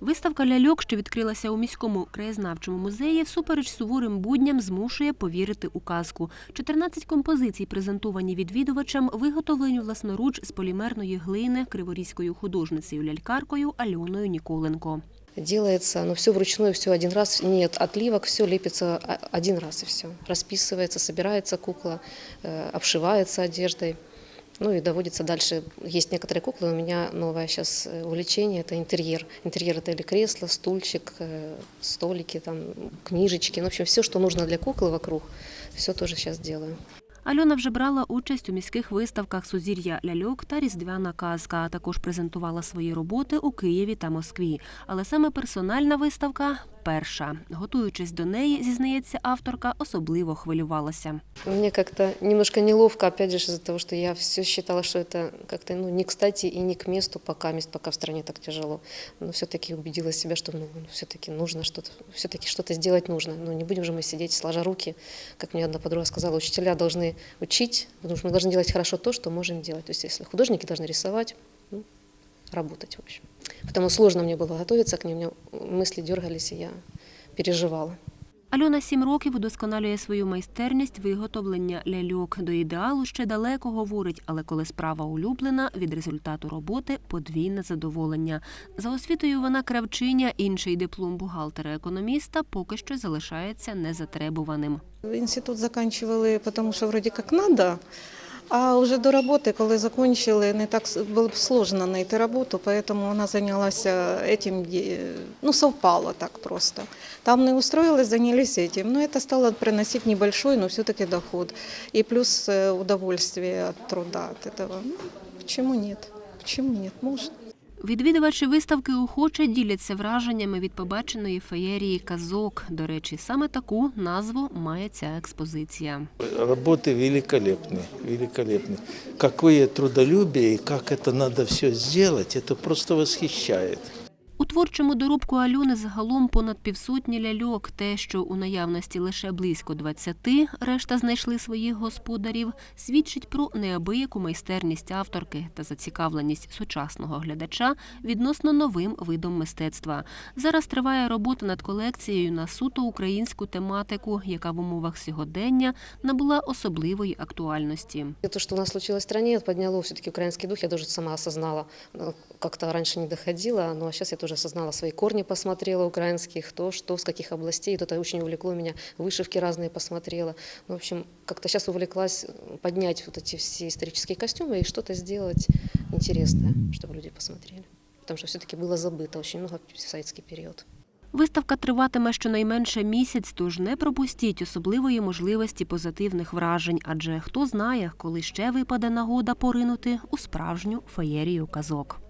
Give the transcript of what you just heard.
Виставка ляльок, що відкрилася у міському краєзнавчому музеї, всупереч суворим будням змушує повірити у казку. 14 композицій, презентовані відвідувачам, виготовлені власноруч з полімерної глини криворізькою художницею-лялькаркою Альоною Ніколенко. Делается, ну, все вручную, все один раз, нет отливок, все лепится один раз и все. Расписывается, собирается кукла, э, обшивается одеждой. Ну и доводится дальше. Есть некоторые куклы, у меня новое сейчас увлечение, это интерьер. Интерьер это или кресло, стульчик, э, столики, там, книжечки, ну, в общем, все, что нужно для куклы вокруг, все тоже сейчас делаю. Альона вже брала участь у міських виставках Сузір'я ляльок та Різдвяна казка, а також презентувала свої роботи у Києві та Москві. Але саме персональна виставка перша. Готуючись до неї, зізнається авторка, особливо хвилювалася. Мне как-то немножко неловко, опять же, из-за того, что я все считала, что это как-то ну, не кстати и не к месту, пока мест, пока в стране так тяжело. Но все-таки убедила себя, что ну, все-таки нужно что-то, все-таки что-то сделать нужно. Ну, не будем же мы сидеть сложа руки, как мне одна подруга сказала, учителя должны учить, потому что мы должны делать хорошо то, что можем делать. То есть, если художники должны рисовать, ну, работать, в общем. Потому сложно мне было готовиться к ним, у меня мысли дергались, и я переживала. Альона сім років удосконалює свою майстерність виготовлення ляльок. До ідеалу ще далеко говорить, але коли справа улюблена, від результату роботи подвійне задоволення. За освітою вона кравчиня, інший диплом бухгалтера-економіста поки що залишається незатребуваним. Інститут закінчували, тому що вроді як надо. А вже до роботи, коли закінчили, не так с- було б сложно знайти роботу, тому вона зайнялася цим, де- ну, совпало так просто. Там не устроилась, занялись этим. Но это стало приносить небольшой, но все-таки доход. И плюс э, удовольствие от труда от этого. Ну, почему нет? Почему нет? Можно. Відвідувачі виставки охоче діляться враженнями від побаченої феєрії казок. До речі, саме таку назву має ця експозиція. Работы великолепны, великолепны. Какое трудолюбие и как это надо все сделать, это просто восхищает. Творчому доробку Альони загалом понад півсотні ляльок. Те, що у наявності лише близько 20, решта знайшли своїх господарів, свідчить про неабияку майстерність авторки та зацікавленість сучасного глядача відносно новим видом мистецтва. Зараз триває робота над колекцією на суто українську тематику, яка в умовах сьогодення набула особливої актуальності. То, что у нас случилось в стране, подняло все-таки украинский дух. Я даже сама осознала, э, как-то раньше не доходила, но сейчас я тоже осознала свои корни, посмотрела украинские, кто, что, с каких областей. Вот это очень увлекло меня. Вышивки разные посмотрела. Ну, в общем, как-то сейчас увлеклась э, поднять вот эти все исторические костюмы и что-то сделать интересное, чтобы люди посмотрели. Потому что все-таки было забыто очень много в советский период. Виставка триватиме щонайменше місяць, тож не пропустіть особливої можливості позитивних вражень, адже хто знає, коли ще випаде нагода поринути у справжню феєрію казок.